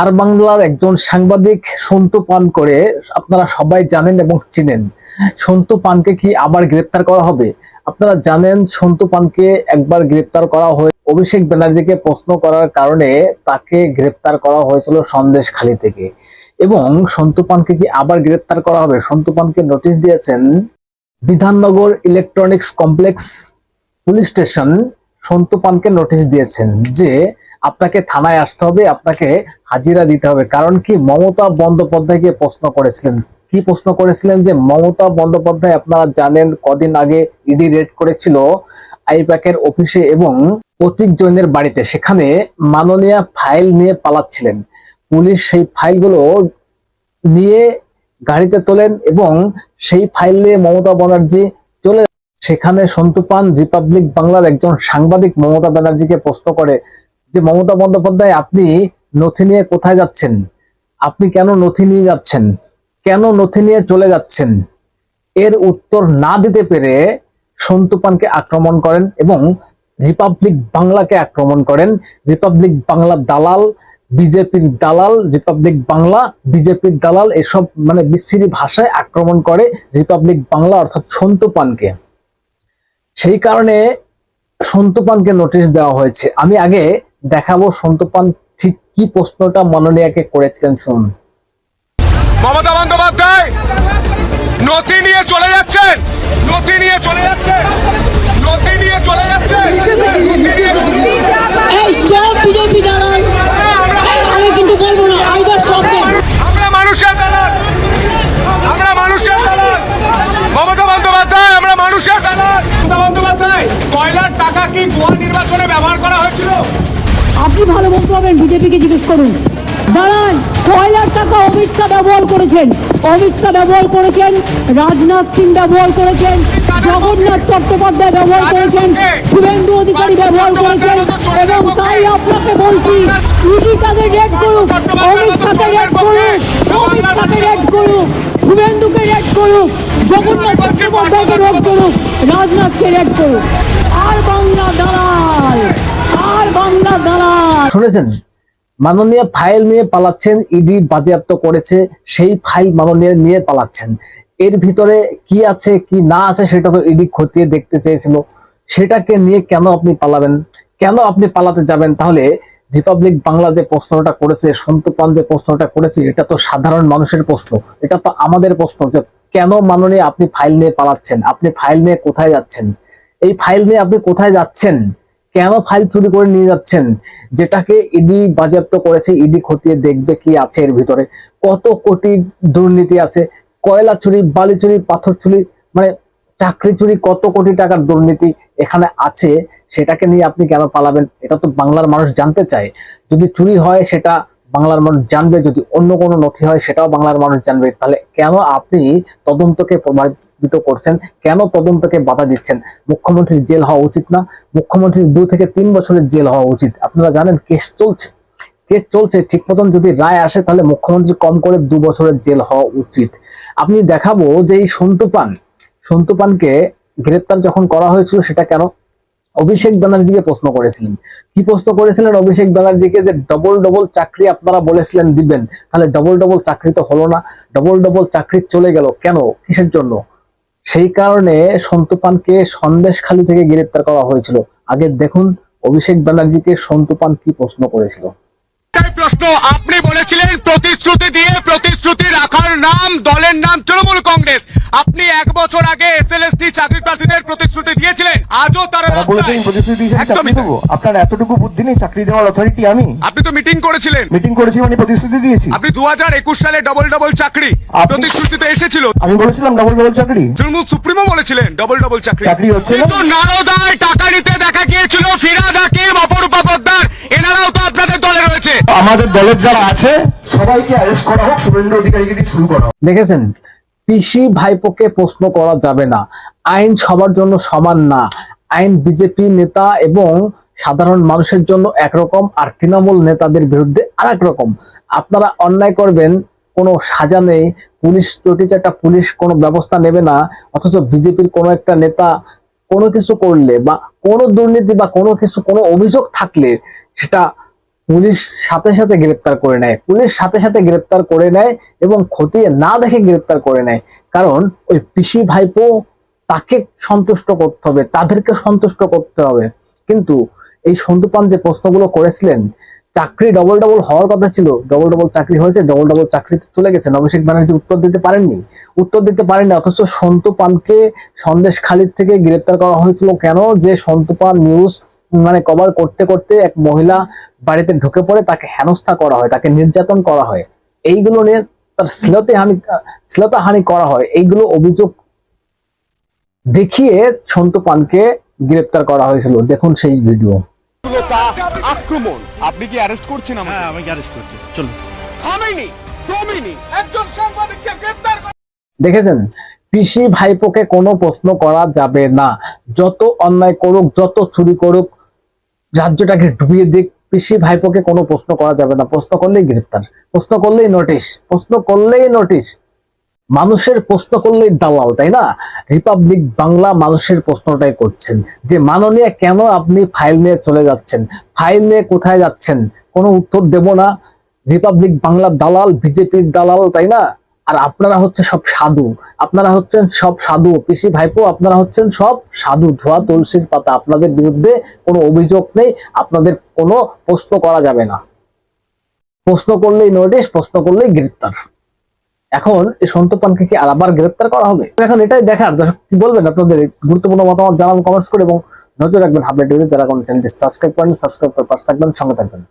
আর বাংলার একজন সাংবাদিক সন্তু পান করে, আপনারা সবাই জানেন এবং চিনেন। সন্তু পানকে কি আবার গ্রেপ্তার করা হবে? আপনারা জানেন সন্তু পানকে একবার গ্রেপ্তার করা হয়ে অভিষেক ব্যানার্জিকে প্রশ্ন করার কারণে তাকে গ্রেপ্তার করা হয়েছিল সন্দেশখালী থেকে। এবং সন্তু পানকে কি আবার গ্রেপ্তার করা হবে? সন্তু পানকে নোটিশ দিয়েছেন, Bidhannagar electronics complex police station Santu পানকে notice দিয়েছেন যে আপনাকে থানায় আসতে হবে, আপনাকে হাজিরা দিতে হবে। কারণ কি, মমতা বন্দ্যোপাধ্যায়কে প্রশ্ন করেছিলেন। কি প্রশ্ন করেছিলেন যে, মমতা বন্দ্যোপাধ্যায় আপনারা জানেন কদিন আগে ইডি রেড করেছিল আইপ্যাকের অফিসে এবং প্রতীক জৈনের বাড়িতে। সেখানে মাননীয় ফাইল নিয়ে পালাচ্ছিলেন। পুলিশ সেই ফাইলগুলো নিয়ে গাড়িতে তোলেন এবং সেই ফাইল নিয়ে মমতা ব্যানার্জি সেখানে সন্তু পান, রিপাবলিক বাংলার একজন সাংবাদিক মমতা ব্যানার্জিকে প্রশ্ন করে যে, মমতা বন্দ্যোপাধ্যায়, আপনি নথি নিয়ে কোথায় যাচ্ছেন? আপনি কেন নথি নিয়ে যাচ্ছেন? কেন নথি নিয়ে চলে যাচ্ছেন? এর উত্তর না দিতে পেরে সন্তু পানকে আক্রমণ করেন এবং রিপাবলিক বাংলাকে আক্রমণ করেন। রিপাবলিক বাংলা দালাল, বিজেপির দালাল, রিপাবলিক বাংলা, বিজেপির দালাল, এসব মানে বিচ্ছিরি ভাষায় আক্রমণ করে রিপাবলিক বাংলা অর্থাৎ সন্তু পানকে। সেই কারণে সন্তপানকে নোটিশ দেওয়া হয়েছে। আমি আগে দেখাবো সন্তপান ঠিক কি প্রশ্নটা মাননীয়াকে করেছিলেন শুনুন। মমতা বন্দ্যোপাধ্যায় নথি নিয়ে চলে যাচ্ছেন। নথি নিয়ে চলে যাচ্ছেন। নথি নিয়ে চলে যাচ্ছেন। কি গোয়া নির্বাচনে ব্যবহার করা হয়েছিল? আপনি ভালো বলতে পারবেন বিজেপিকে জিজ্ঞেস করুন। দাঁড়ান কয়লার টাকা অমিত শাহ ব্যবহার করেছেন? অমিত শাহ ব্যবহার করেছেন রাজনাথ সিং ব্যবহার করেছেন জগন্নাথ চট্টোপাধ্যায় ব্যবহার করেছেন শুভেন্দু অধিকারী ব্যবহার করেছেন এবং তাই আপনাকে বলছি ইডি তাদের রেড করুক অমিত শাহকে রেড করুক অমিত শাহকে রেড করুক শুভেন্দুকে রেড করুক জগন্নাথ চট্টোপাধ্যায়কে রেড করুক রাজনাথকে রেড করুক। আর বাংলা দালাল আর বাংলা দালাল। শুনেছেন? মাননীয় ফাইল নিয়ে পালাচ্ছেন, ইডি বাজেয়াপ্ত করেছে, সেই ফাইল মাননীয় নিয়ে পালাচ্ছেন। এর ভিতরে কি আছে, কি না আছে, সেটা তো ইডি খতিয়ে দেখতে চেয়েছিল। সেটাকে নিয়ে কেন আপনি পালাবেন? কেন আপনি পালাতে যাবেন? তাহলে রিপাবলিক বাংলা যে প্রশ্নটা করেছে, সন্তু পান যে প্রশ্নটা করেছে, এটা তো সাধারণ মানুষের প্রশ্ন। এটা তো আমাদের প্রশ্ন যে কেন মাননীয় আপনি ফাইল নিয়ে পালাচ্ছেন? আপনি ফাইল নিয়ে কোথায় যাচ্ছেন? এই ফাইল নিয়ে আপনি কোথায় যাচ্ছেন? কেন ফাইল চুরি করে নিয়ে যাচ্ছেন? যেটাকে ইডি বাজেয়াপ্ত করেছে ইডি খতিয়ে দেখবে কি আছে এর ভিতরে? কত কোটি দুর্নীতি আছে? কয়লা চুরি, বালি চুরি, পাথর চুরি মানে চাকরি চুরি কত কোটি টাকার দুর্নীতি এখানে আছে? সেটাকে নিয়ে আপনি কেন পালাবেন? এটা তো বাংলার মানুষ জানতে চায়। যদি চুরি হয়, সেটা বাংলার মানুষ জানবে। যদি অন্য কোনো নথি হয়, সেটাও বাংলার মানুষ জানবে। তাহলে কেন আপনি তদন্তকে প্রভাবিত করছেন, কেন তদন্তকে বাধা দিচ্ছেন? মুখ্যমন্ত্রীর জেল হওয়া উচিত না, মুখ্যমন্ত্রীর দু থেকে তিন বছরের জেল হওয়া উচিত। আপনারা জানেন কেস চলছে। কেস চলছে, ঠিক মতন যদি রায় আসে তাহলে মুখ্যমন্ত্রী কম করে দু বছরের জেল হওয়া উচিত। আপনি দেখাবো যে এই সন্তু পান সন্তু পানকে গ্রেপ্তার যখন করা হয়েছিল সেটা কেন? অভিষেক ব্যানার্জিকে প্রশ্ন করেছিলেন। কি প্রশ্ন করেছিলেন অভিষেক ব্যানার্জিকে? যে ডবল ডবল চাকরি আপনারা বলেছিলেন দিবেন, তাহলে ডবল ডবল চাকরি তো হলো না। ডবল ডবল চাকরি চলে গেল কেন? কিসের জন্য? সেই কারণে সন্তু পানকে সন্দেশখালী থেকে গ্রেপ্তার করা হয়েছিল। আগে দেখুন অভিষেক ব্যানার্জিকে সন্তু পান কি প্রশ্ন করেছিল। প্রশ্ন আপনি বলেছিলেন প্রতিশ্রুতি দিয়ে প্রতিশ্রুতি রাখার নাম দলের নাম তৃণমূল কংগ্রেস। আপনি এক বছর আগে এসএলএসটি চাকরি প্রার্থীদের প্রতিশ্রুতি দিয়েছিলেন আজও তারা আপনার এতটুকু বুদ্ধি নেই চাকরি দেওয়ার অথরিটি আমি। আপনি তো মিটিং করেছিলেন। মিটিং করেছি মানে প্রতিশ্রুতি দিয়েছি। আপনি দু হাজার একুশ সালে ডবল ডবল চাকরি প্রতিশ্রুতিতে এসেছিল। আমি বলেছিলাম ডবল ডবল চাকরি। তৃণমূল সুপ্রিমো বলেছিলেন ডবল ডবল চাকরি। চাকরি হচ্ছে কিন্তু নারদায় টাকা নিতে দেখা গিয়েছিল ফিরাদ হাকিম অপরূপা পোদ্দার। এনারাও তো আপনাদের দলে রয়েছে। আমাদের দলের যারা আছে সবাইকে অ্যারেস্ট করা হোক, শুভেন্দু অধিকারীকে দিয়ে শুরু করা দেখেছেন? পিসি ভাইপোকে প্রশ্ন করা যাবে না। আইন সবার জন্য সমান না। আইন বিজেপি নেতা এবং সাধারণ মানুষের জন্য একরকম আর তৃণমূল নেতাদের বিরুদ্ধে আর রকম। আপনারা অন্যায় করবেন, কোনো সাজা নেই, পুলিশ চটিচাটা পুলিশ কোনো ব্যবস্থা নেবে না, অথচ বিজেপির কোনো একটা নেতা কোনো কিছু করলে বা কোনো দুর্নীতি বা কোনো কিছু, কোনো অভিযোগ থাকলে সেটা পুলিশ সাথে সাথে গ্রেপ্তার করে নেয়। পুলিশ সাথে সাথে গ্রেপ্তার করে নেয় এবং খতিয়ে না দেখে গ্রেপ্তার করে নেয়। কারণ ওই পিসি ভাইপো তাকে সন্তুষ্ট করতে হবে, তাদেরকে সন্তুষ্ট করতে হবে। কিন্তু এই সন্তুপান যে প্রশ্নগুলো করেছিলেন, চাকরি ডবল ডবল হওয়ার কথা ছিল। ডবল ডবল চাকরি হয়েছে ডবল ডবল চাকরি তো চলে গেছে। অভিষেক ব্যানার্জি উত্তর দিতে পারেননি। উত্তর দিতে পারেননি, অথচ সন্তু পানকে সন্দেশ খালিদ থেকে গ্রেপ্তার করা হয়েছিল। কেন? যে সন্তু পান নিউজ মানে কভার করতে করতে এক মহিলা বাড়িতে ঢুকে পড়ে তাকে হেনস্থা করা হয় তাকে নির্যাতন করা হয়। এইগুলো নিয়ে তার শ্লীলতা হানি শ্লীলতা হানি করা হয়। এইগুলো অভিযোগ দেখিয়ে সন্তু পানকে গ্রেপ্তার করা হয়েছিল। দেখুন সেই ভিডিও। আক্রমণ। আপনি কি অ্যারেস্ট করছেন আমাকে? হ্যাঁ অ্যারেস্ট করছে? চলুন। থামেনি একজন সাংবাদিককে গ্রেফতার দেখেছেন? পিসি ভাইপোকে কোনো প্রশ্ন করা যাবে না। যত অন্যায় করুক, যত চুরি করুক, রাজ্যটাকে ডুবিয়ে দিক, পিসি ভাইপোকে কোনো প্রশ্ন করা যাবে না। প্রশ্ন করলেই গ্রেপ্তার। প্রশ্ন করলেই নোটিশ। প্রশ্ন করলেই নোটিশ। মানুষের প্রশ্ন করলেই দালাল, তাই না? রিপাবলিক বাংলা মানুষের প্রশ্নটাই করছেন যে, মাননীয়, কেন আপনি ফাইল নিয়ে চলে যাচ্ছেন? ফাইল নিয়ে কোথায় যাচ্ছেন? কোনো উত্তর দেব না। রিপাবলিক বাংলা দালাল, বিজেপির দালাল, তাই না? আর আপনারা হচ্ছে সব সাধু। আপনারা হচ্ছেন সব সাধু। পিসি ভাইপো, আপনারা হচ্ছেন সব সাধু। ধোয়া, তুলসীর পাতা। আপনাদের বিরুদ্ধে কোনো অভিযোগ নেই। আপনাদের কোনো প্রশ্ন করা যাবে না। প্রশ্ন করলেই নোটিশ, প্রশ্ন করলেই গ্রেপ্তার। এখন এই সন্তপানকে কি আর আবার গ্রেপ্তার করা হবে? এখন এটাই দেখার। দর্শক, কি বলবেন আপনাদের? গুরুত্বপূর্ণ মতামত জানান কমেন্টস করে এবং নজর রাখবেন হাবলেট যারা কোনো চ্যানেলটি সাবস্ক্রাইব করেন সাবস্ক্রাইব করে পাশে থাকবেন, সঙ্গে থাকবেন।